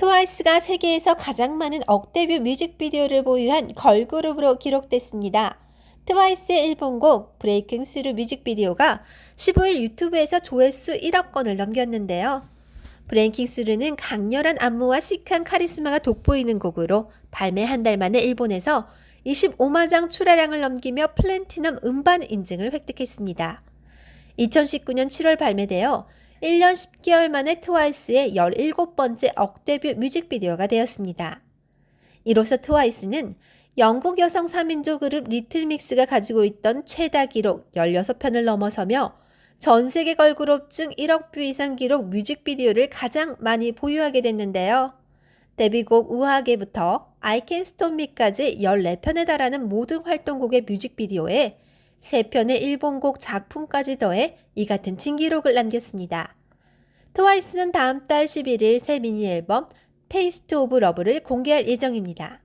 트와이스가 세계에서 가장 많은 억대뷰 뮤직비디오를 보유한 걸그룹으로 기록됐습니다. 트와이스의 일본곡 브레이킹 스루 뮤직비디오가 15일 유튜브에서 조회수 1억 건을 넘겼는데요. 브레이킹 스루는 강렬한 안무와 시크한 카리스마가 돋보이는 곡으로 발매 한 달 만에 일본에서 25만 장 출하량을 넘기며 플래티넘 음반 인증을 획득했습니다. 2019년 7월 발매되어 1년 10개월 만에 트와이스의 17번째 억데뷔 뮤직비디오가 되었습니다. 이로써 트와이스는 영국 여성 3인조 그룹 리틀믹스가 가지고 있던 최다 기록 16편을 넘어서며 전 세계 걸그룹 중 1억 뷰 이상 기록 뮤직비디오를 가장 많이 보유하게 됐는데요. 데뷔곡 우아하게부터 I Can Stop Me까지 14편에 달하는 모든 활동곡의 뮤직비디오에 3편의 일본곡 작품까지 더해 이 같은 진기록을 남겼습니다. 트와이스는 다음 달 11일 새 미니 앨범 테이스트 오브 러브를 공개할 예정입니다.